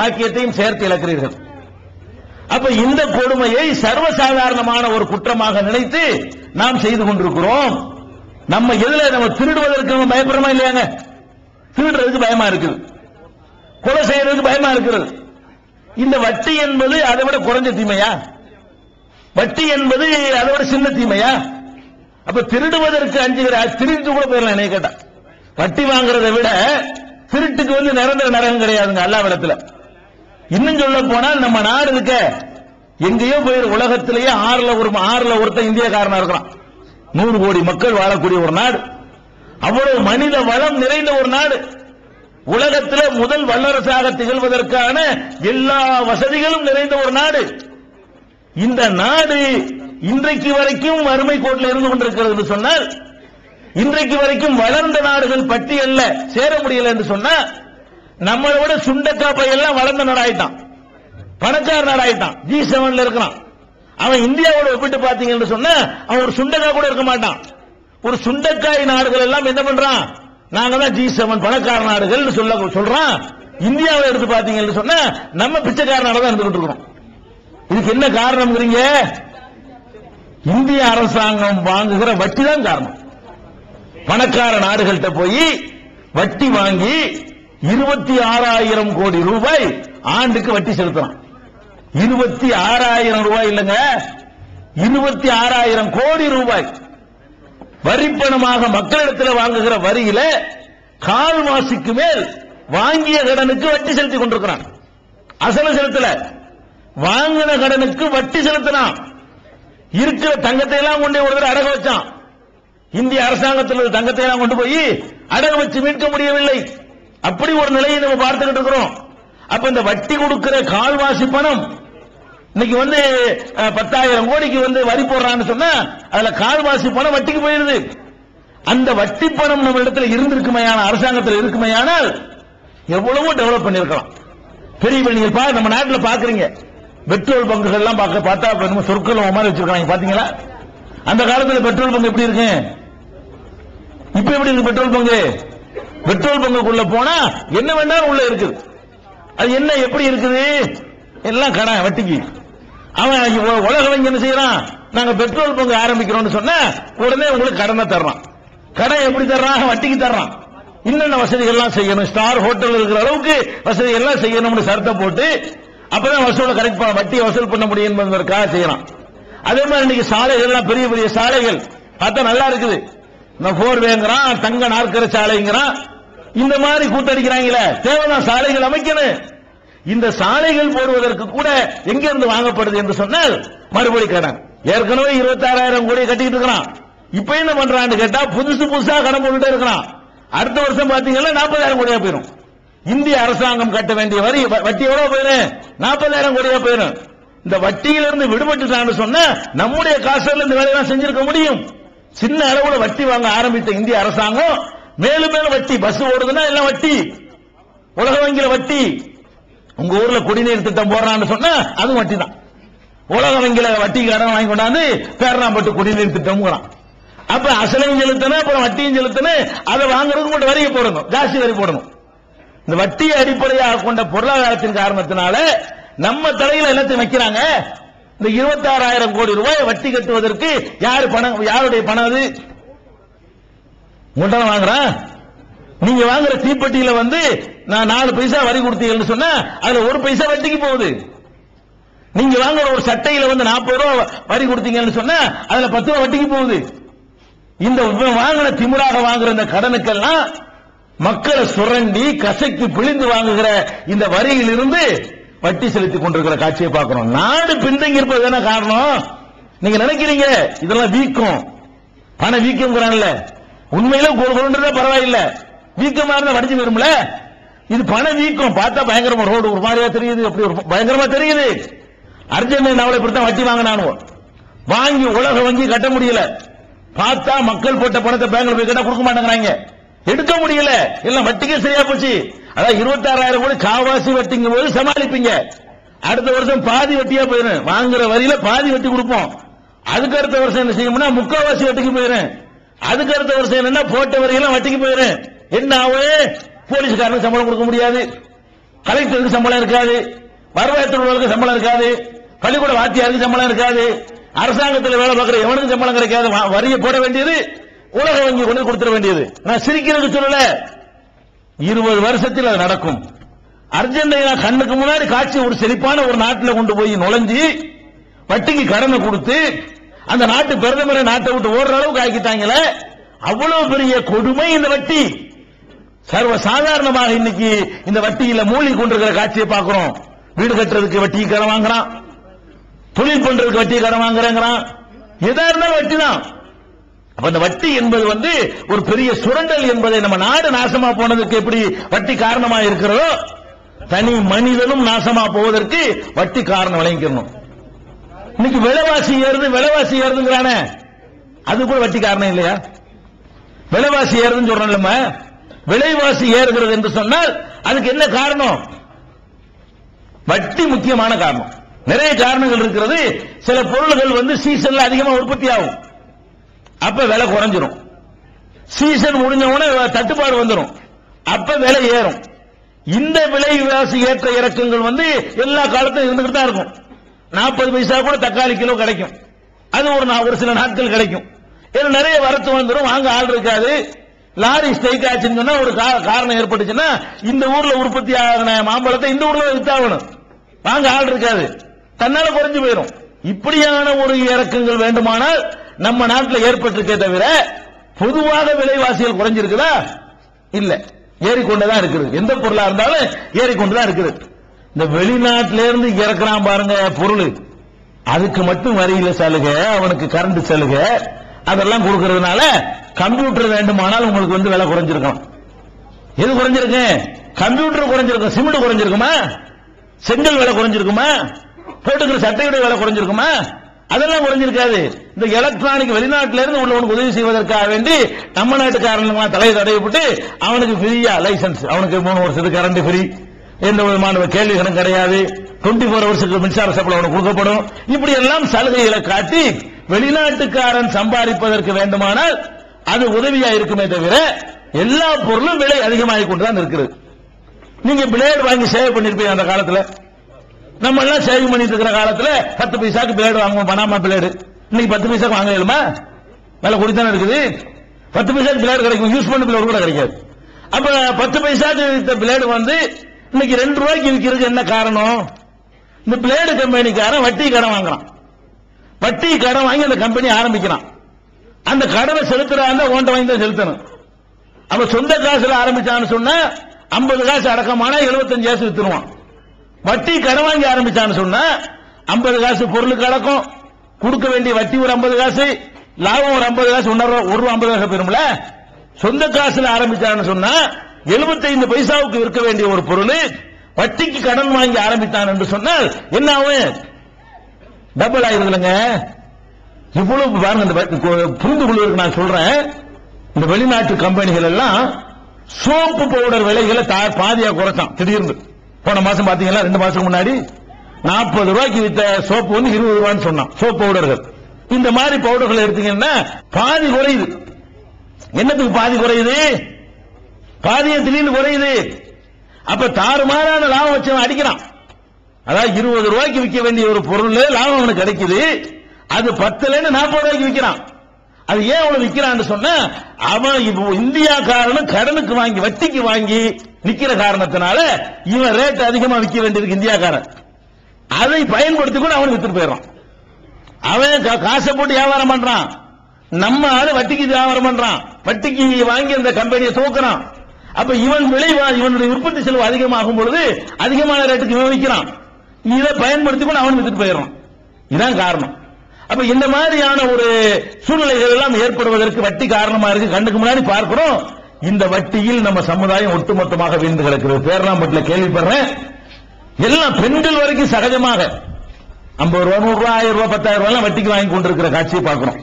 பாக்கியத்தையும் சேர்த்து இழக்கிறீர்கள். அப்ப இந்த கொடுமையை சர்வசாதாரணமான ஒரு குற்றமாக நினைத்து நாம் செய்து கொண்டிருக்கிறோம். நம்ம எதுல நம்ம திருடுவதற்கு நம்ம பயப்படுறோமா இல்லையாங்க? திருடுறதுக்கு பயமா இருக்குது. கொலை செய்யறதுக்கு பயமா இருக்கிறது இந்த வட்டி என்பது அதை விட குறைஞ்ச தீமையா? வட்டி என்பது அதை விட சின்ன தீமையா? அப்ப திருடுவதற்கு அஞ்சுகிற திருட்டு கூட போயிடலாம் என்னை கேட்டா. வட்டி வாங்குறதை விட திருட்டுக்கு வந்து நிரந்தர நரகம் கிடையாதுங்க அல்லாவிடத்துல. இன்னும் சொல்ல போனால் நம்ம நாடு இருக்க எங்கேயோ போயிரு உலகத்திலேயே ஆறுல ஒரு ஆறுல ஒருத்தன் இந்தியக்காரனா இருக்கிறான். நூறு கோடி மக்கள் வாழக்கூடிய ஒரு நாடு. அவ்வளவு மனித வளம் நிறைந்த ஒரு நாடு. உலகத்தில் முதல் வல்லரசாக திகழ்வதற்கான எல்லா வசதிகளும் நிறைந்த ஒரு நாடு. இந்த நாடு இன்றைக்கு வரைக்கும் வறுமை கோட்டில் இருந்து கொண்டிருக்கிறது என்று சொன்னால் இன்றைக்கு வரைக்கும் வளர்ந்த நாடுகள் பட்டியல்ல சேர முடியல என்று சொன்னா நம்மளை விட சுண்டக்கா பையெல்லாம் வளர்ந்த நாடாயிட்டான். பணக்கார நாடாயிட்டான். ஜி செவன்ல இருக்கிறான். அவன் இந்தியாவோட ஒப்பிட்டு பாத்தீங்கன்னு சொன்னா அவன் ஒரு சுண்டக்காய் கூட இருக்க மாட்டான். ஒரு சுண்டக்காய் நாடுகள் எல்லாம் என்ன பண்றான்? நாங்க தான் ஜி செவன் பணக்கார நாடுகள் சொல்ல சொல்றான். இந்தியாவை எடுத்து பாத்தீங்கன்னு சொன்னா நம்ம பிச்சைக்கார நாடு தான் இருந்துகிட்டு இருக்கிறோம். இதுக்கு என்ன காரணம்ங்கிறீங்க? இந்திய அரசாங்கம் வாங்குகிற வட்டி தான் காரணம். பணக்கார நாடுகள்கிட்ட போய் வட்டி வாங்கி இருபத்தி ஆறாயிரம் கோடி ரூபாய் ஆண்டுக்கு வட்டி செலுத்தலாம். இருபத்தி ஆறாயிரம் ரூபாய் இல்லைங்க. இருபத்தி ஆறாயிரம் கோடி ரூபாய். வரிப்பணமாக மக்களிடத்தில் வாங்குகிற வரியில கால் மாசிக்கு மேல் வாங்கிய கடனுக்கு வட்டி செலுத்தி கொண்டிருக்கிறான். அசல செலுத்தல. வாங்கின கடனுக்கு வட்டி செலுத்தினான். இருக்கிற தங்கத்தை எல்லாம் கொண்டு ஒரு தடவை அடகு வச்சான். இந்திய அரசாங்கத்தில் தங்கத்தை எல்லாம் கொண்டு போய் அடகு வச்சு மீட்க முடியவில்லை. அப்படி ஒரு நிலையை நம்ம பார்த்துக்கிட்டு இருக்கிறோம். அப்ப இந்த வட்டி கொடுக்கிற கால்வாசி பணம் இன்னைக்கு வந்து பத்தாயிரம் கோடிக்கு வந்து வரி போடுறான்னு சொன்னா அதுல கால்வாசி பணம் வட்டிக்கு போயிருது அந்த வட்டி பணம் நம்ம இடத்துல இருந்திருக்குமையான அரசாங்கத்தில் இருக்குமையானால் எவ்வளவோ டெவலப் பண்ணிருக்கலாம் பெரிய பெரிய நம்ம நாட்டில் பாக்குறீங்க. பெட்ரோல் பங்குகள் எல்லாம் பார்க்க பார்த்தா நம்ம சொற்கள் மாதிரி வச்சிருக்காங்க பாத்தீங்களா? அந்த காலத்துல பெட்ரோல் பங்கு எப்படி இருக்கு? இப்ப எப்படி இருக்கு பெட்ரோல் பங்கு? பெட்ரோல் பங்குக்குள்ள போனா என்ன வேண்டாம் உள்ள இருக்குது அது என்ன எப்படி இருக்குது? எல்லாம் கடன் வட்டிக்கு. அவன் உலக உலகம் என்ன செய்யறான்? நாங்க பெட்ரோல் பங்கு ஆரம்பிக்கிறோம்னு சொன்னா உடனே உங்களுக்கு கடனை தர்றான். கடன் எப்படி தர்றான்? வட்டிக்கு தர்றான். என்னென்ன வசதிகள்லாம் செய்யணும்? ஸ்டார் ஹோட்டல் இருக்கிற அளவுக்கு வசதி எல்லாம் செய்யணும்னு சரத்தை போட்டு அப்பதான் வசூலை கரெக்ட் பண்ண வட்டியை வசூல் பண்ண முடியும் என்பதற்காக செய்யறான். அதே மாதிரி இன்னைக்கு சாலைகள் எல்லாம் பெரிய பெரிய சாலைகள் பார்த்தா நல்லா இருக்குது. போர்வேங்கிறான் தங்க நாற்கர சாலைங்கிறான் இந்த மாதிரி கூட்டடிக்கிறாங்களே தேவைதான் சாலைகள் அமைக்கணும். இந்த சாலைகள் போடுவதற்கு கூட எங்க இருந்து வாங்கப்படுது என்று சொன்னால் மறுபடி கடன். ஏற்கனவே இருபத்தாறாயிரம் கோடி கட்டிட்டு இருக்கிறான். இப்ப என்ன பண்றான்னு கேட்டா புதுசு புதுசா கடன் போட்டுட்டே இருக்கிறான். அடுத்த வருஷம் பாத்தீங்கன்னா நாற்பதாயிரம் கோடியா போயிடும். இந்திய அரசாங்கம் கட்ட வேண்டிய வரி வ- வட்டி எவ்வளவு போயிடும் நாற்பதாயிரம் கோடியா போயிடும் இந்த வட்டியிலிருந்து விடுபட்டுட்டான்னு சொன்ன நம்முடைய காசுல இந்த வேலையெல்லாம் செஞ்சிருக்க முடியும். சின்ன அளவுல வட்டி வாங்க ஆரம்பித்த இந்திய அரசாங்கம் மேலும் மேலும் வட்டி பஸ் ஓடுதுன்னா எல்லாம் வட்டி. உலக வங்கியில வட்டி. உங்க ஊர்ல குடிநீர் திட்டம் போடுறான்னு சொன்னா அதுவும் வட்டி தான் உலக வங்கியில வட்டிக்காரன் வாங்கி கொண்டாந்து பேரணாம்பட்டு குடிநீர் திட்டம் அப்ப அசலையும் செலுத்தணும் அப்புறம் வட்டியும் செலுத்தணும் அதை வாங்குறதுக்கு மட்டும் வரியை போடணும் ஜாஸ்தி வரி போடணும். இந்த வட்டியை அடிப்படையாக கொண்ட பொருளாதாரத்தின் காரணத்தினால நம்ம தலையில எல்லாத்தையும் வைக்கிறாங்க? இந்த இருபத்தாறாயிரம் கோடி ரூபாய் வட்டி கட்டுவதற்கு யாரு பணம் யாருடைய பணம் அது? உங்கள்கிட்ட வாங்குறான். நீங்க வாங்குற தீப்பெட்டியில வந்து நான் நாலு பைசா வரி கொடுத்தீங்கன்னு சொன்னா அதுல ஒரு பைசா வட்டிக்கு போகுது. நீங்க வாங்குற ஒரு சட்டையில வந்து நாற்பது ரூபா வரி கொடுத்தீங்கன்னு சொன்னா அதுல பத்து ரூபா வட்டிக்கு போகுது. இந்த வாங்கின திமுறாக வாங்குற இந்த கடனுக்கெல்லாம் மக்களை சுரண்டி கசக்கி பிழிந்து வாங்குகிற இந்த வரியிலிருந்து பட்டி வட்டி செலுத்தி கொண்டிருக்கிற காட்சியை பார்க்கிறோம் நாடு பின்தங்கி இருப்பது தானே காரணம்? நீங்க நினைக்கிறீங்க இதெல்லாம் வீக்கம். பண வீக்கம் உண்மையில ஒரு பரவாயில்ல. வீக்கமா இருந்தா வடிச்சு வரும்ல இது பண வீக்கம். பார்த்தா பயங்கரமா ரோடு ஒரு மாதிரியா தெரியுது. அப்படி ஒரு பயங்கரமா தெரியுது. அர்ஜென்டினா அவளை இப்படித்தான் வட்டி வாங்கினானுவோம் வாங்கி உலக வங்கி கட்ட முடியல. பார்த்தா மக்கள் போட்ட பணத்தை பேங்க்ல போய் கேட்டா கொடுக்க மாட்டேங்கிறாங்க. எடுக்க முடியல. எல்லாம் வட்டிக்கே சரியா போச்சு. அதான் இருபத்தாறாயிரம் கோடி காவாசி வட்டிங்கும் போது சமாளிப்பீங்க. அடுத்த வருஷம் பாதி வட்டியா போயிடும் வாங்குற வரியில பாதி வட்டி கொடுப்போம். அதுக்கு அடுத்த வருஷம் என்ன செய்யணும்னா முக்காவாசி வட்டிக்கு போயிடும் அதுக்கு அடுத்த வருஷம் என்னன்னா போட்ட வரியெல்லாம் வட்டிக்கு போயிடும் என்ன ஆகும் போலீஸ்காரனுக்கு சம்பளம் கொடுக்க முடியாது. கலெக்டருக்கு சம்பளம் இருக்காது. வரவேற்பவர்களுக்கு சம்பளம் இருக்காது. பள்ளிக்கூட வாத்தியாருக்கு சம்பளம் இருக்காது. அரசாங்கத்தில் வேலை பார்க்கிற எவனுக்கும் சம்பளம் கிடைக்காது. வரியை போட வேண்டியது உலக வங்கி கொண்டு கொடுத்துட வேண்டியது. நான் சிரிக்கிறது சொல்லல. இருபது வருஷத்தில் அது நடக்கும். அர்ஜென்டினா கண்ணுக்கு முன்னாடி காட்சி ஒரு செழிப்பான ஒரு நாட்டில் கொண்டு போய் நுழைஞ்சு வட்டிக்கு கடனை கொடுத்து அந்த நாட்டு பிரதமரை நாட்டை விட்டு ஓடுற அளவுக்கு ஆக்கிட்டாங்களே அவ்வளவு பெரிய கொடுமை இந்த வட்டி. சர்வ சாதாரணமாக இன்னைக்கு இந்த வட்டியில மூழ்கி கொண்டிருக்கிற காட்சியை பார்க்கிறோம். வீடு கட்டுறதுக்கு வட்டி கடன் வாங்குறான். தொழில் பண்றதுக்கு வட்டி கடன் வாங்குறேங்கிறான். எதா இருந்தாலும் வட்டி தான் அப்ப இந்த வட்டி என்பது வந்து ஒரு பெரிய சுரண்டல் என்பதை நம்ம நாடு நாசமா போனதுக்கு எப்படி வட்டி காரணமா இருக்கிறதோ தனி மனிதனும் நாசமா போவதற்கு வட்டி காரணம் விளங்கிக்கணும். இன்னைக்கு விலைவாசி ஏறுது விலைவாசி ஏறுதுங்கிறானே. அது கூட வட்டி காரணம் இல்லையா? விலைவாசி ஏறுதுன்னு சொல்றோம் நம்ம. விலைவாசி ஏறுகிறது என்று சொன்னால் அதுக்கு என்ன காரணம்? வட்டி முக்கியமான காரணம். நிறைய காரணங்கள் இருக்கிறது. சில பொருள்கள் வந்து சீசன்ல அதிகமா உற்பத்தி ஆகும். அப்ப விலை குறைஞ்சிரும். சீசன் முடிஞ்ச உடனே தட்டுப்பாடு வந்துடும் அப்ப விலை ஏறும். இந்த விலைவாசி ஏற்ற இறக்கங்கள் வந்து எல்லா காலத்திலும் இருந்துகிட்டு தான் இருக்கும். நாற்பது பைசா கூட தக்காளி கிலோ கிடைக்கும். அது ஒரு நா- ஒரு சில நாட்கள் கிடைக்கும். ஏன்னா நிறைய வரத்து வந்துடும் வாங்க ஆள் இருக்காது. லாரி ஸ்ட்ரைக் ஆச்சுன்னு சொன்னா ஒரு கா- காரணம் ஏற்பட்டுச்சுன்னா இந்த ஊர்ல உற்பத்தி ஆகின மாம்பழத்தை இந்த ஊர்ல வித்தாகணும். வாங்க ஆள் இருக்காது. தன்னால குறைஞ்சு போயிடும் இப்படியான ஒரு இறக்கங்கள் வேண்டுமானால் நம்ம நாட்டில் ஏற்பட்டிருக்கே தவிர பொதுவாக விலைவாசிகள் குறைஞ்சிருக்குதா? இல்ல. ஏறிக்கொண்டுதான் இருக்குது. எந்த பொருளா இருந்தாலும் ஏறிக்கொண்டுதான் இருக்குது. இந்த வெளிநாட்டில இருந்து இறக்குறான் பாருங்க பொருள். அதுக்கு மட்டும் வரியில சலுகை அவனுக்கு கரண்ட் சலுகை அதெல்லாம் கொடுக்கறதுனால கம்ப்யூட்டர் வேண்டுமானால் உங்களுக்கு வந்து விலை குறைஞ்சிருக்கும். எது குறைஞ்சிருக்கு? கம்ப்யூட்டர் குறைஞ்சிருக்கும். சிமெண்ட் குறைஞ்சிருக்குமா? செங்கல் விலை குறைஞ்சிருக்குமா? போட்டுக்கிற சட்டையுடைய விலை குறைஞ்சிருக்குமா? அதெல்லாம் குறைஞ்சிருக்காது இந்த எலக்ட்ரானிக் வெளிநாட்டில இருந்து உள்ளவனுக்கு உதவி செய்வதற்காக வேண்டி நம்ம நாட்டுக்காரனுமா தலையை தடையப்பட்டு அவனுக்கு ஃப்ரீயா லைசன்ஸ் அவனுக்கு மூணு வருஷத்துக்கு கரண்ட் ஃப்ரீ எந்த விதமான கேள்விகளும் கிடையாது. 24 ஃபோர் ஹவர்ஸுக்கு மின்சார சப்ளை அவனுக்கு கொடுக்கப்படும். இப்படி எல்லாம் சலுகைகளை காட்டி வெளிநாட்டுக்காரன் சம்பாதிப்பதற்கு வேண்டுமானால் அது உதவியா இருக்குமே தவிர எல்லா பொருளும் விலை அதிகமாகிக் கொண்டுதான் இருக்கிறது. நீங்க பிளேடு வாங்கி சேவ் பண்ணிருப்பீங்க அந்த காலத்துல. நம்ம எல்லாம் சேவ் பண்ணிட்டு இருக்கிற காலத்துல பத்து பைசாக்கு பிளேடு வாங்குவோம். Panama blade. இன்னைக்கு பத்து பைசாக்கு வாங்க இயலுமா? விலை கூடித்தானே இருக்குது. பத்து பைசாக்கு பிளேடு கிடைக்கும். யூஸ் பண்ண பிளேடு கூட கிடைக்காது. அப்ப பத்து பைசாக்கு பிளேடு வந்து இன்னைக்கு ரெண்டு ரூபாய்க்கு விற்கிறதுக்கு என்ன காரணம்? இந்த பிளேடு கம்பெனிக்காரன் வட்டி கடன் வாங்குறான். வட்டி கடன் வாங்கி அந்த கம்பெனி ஆரம்பிக்கிறான். அந்த கடனை செலுத்துறாங்க ஓண்ட வாங்கி தான் செலுத்தணும். அப்ப சொந்த காசுல ஆரம்பிச்சான்னு சொன்னா 50 காசு அடக்கமான எழுபத்தஞ்சு காசு வித்துருவான். வட்டி கடன் வாங்கி ஆரம்பிச்சான்னு சொன்னா 50 காசு பொருளுக்கு கிடக்கும் கொடுக்க வேண்டிய வட்டி ஒரு 50 காசு லாபம் ஒரு 50 காசு ஒன்றரை ரூபா- ஒரு ரூபா 50 காசு பெறும்ல? சொந்த காசுல ஆரம்பிச்சான்னு சொன்னா 75 பைசாவுக்கு விற்க வேண்டிய ஒரு பொருள் வட்டிக்கு கடன் வாங்கி ஆரம்பித்தான் என்று சொன்னால் என்ன ஆகும்? டபுள் ஆயிருதுலங்க. இவ்வளவு பாருங்க இந்த வ- புரிந்து கொள்வதற்கு நான் சொல்றேன். இந்த வெளிநாட்டு கம்பெனிகள் எல்லாம் சோப்பு பவுடர் விலைகளை தா- பாதியா குறைச்சான் திடீர்னு. போன மாசம் பாத்தீங்களா ரெண்டு மாசம் முன்னாடி? நாற்பது ரூபாய்க்கு வித்த சோப்பு வந்து இருபது ரூபான்னு சொன்னான். சோப் பவுடர்கள். இந்த மாதிரி பவுடர்கள் எடுத்தீங்கன்னா பாதி குறையுது. என்னத்துக்கு பாதி குறையுது? பாதிய திடீர்னு குறையுது. அப்ப தாறுமாறான லாபம் வச்சவன் அடிக்கிறான். அதாவது இருபது ரூபாய்க்கு விற்க வேண்டிய ஒரு பொருள் லாபம் அவனுக்கு கிடைக்குது. அது பத்துலன்னு நாற்பது ரூபாய்க்கு விற்கிறான். அது ஏன் அவன் விற்கிறான்னு சொன்னா அவன் இப்போ இந்தியாக்காரனும் கடனுக்கு வாங்கி வட்டிக்கு வாங்கி நிக்கிற காரணத்தினால இவன் ரேட் அதிகமா விற்க வேண்டியது இந்தியாக்காரன். அதை பயன்படுத்தி கூட அவன் வித்துட்டு போயிடுறான். அவன் கா- காசை போட்டு வியாபாரம் பண்றான். நம்ம ஆளு வட்டிக்கு வியாபாரம் பண்றான். வட்டிக்கு வாங்கி அந்த கம்பெனியை தூக்குறான். அப்ப இவன் விளைவா இவனுடைய உற்பத்தி செலவு அதிகமாகும் பொழுது அதிகமான ரேட்டுக்கு இவன் விற்கிறான். இதை பயன்படுத்தி கூட அவன் வித்துட்டு போயிடுறான். இதான் காரணம். அப்ப இந்த மாதிரியான ஒரு சூழ்நிலைகள் எல்லாம் ஏற்படுவதற்கு வட்டி காரணமா இருக்கு. கண்ணுக்கு முன்னாடி பார்க்கிறோம். இந்த வட்டியில் நம்ம சமுதாயம் ஒட்டுமொத்தமாக வீழ்ந்து கிடக்கிறது பேரலாம்பட்டில் கேள்விப்படுறேன். எல்லாம் பெண்கள் வரைக்கும் சகஜமாக ஐம்பது ரூபா நூறு ரூபாய் ஆயிரம் ரூபாய் பத்தாயிரம் ரூபாய் எல்லாம் வட்டிக்கு வாங்கி கொண்டிருக்கிற காட்சியை பார்க்கிறோம்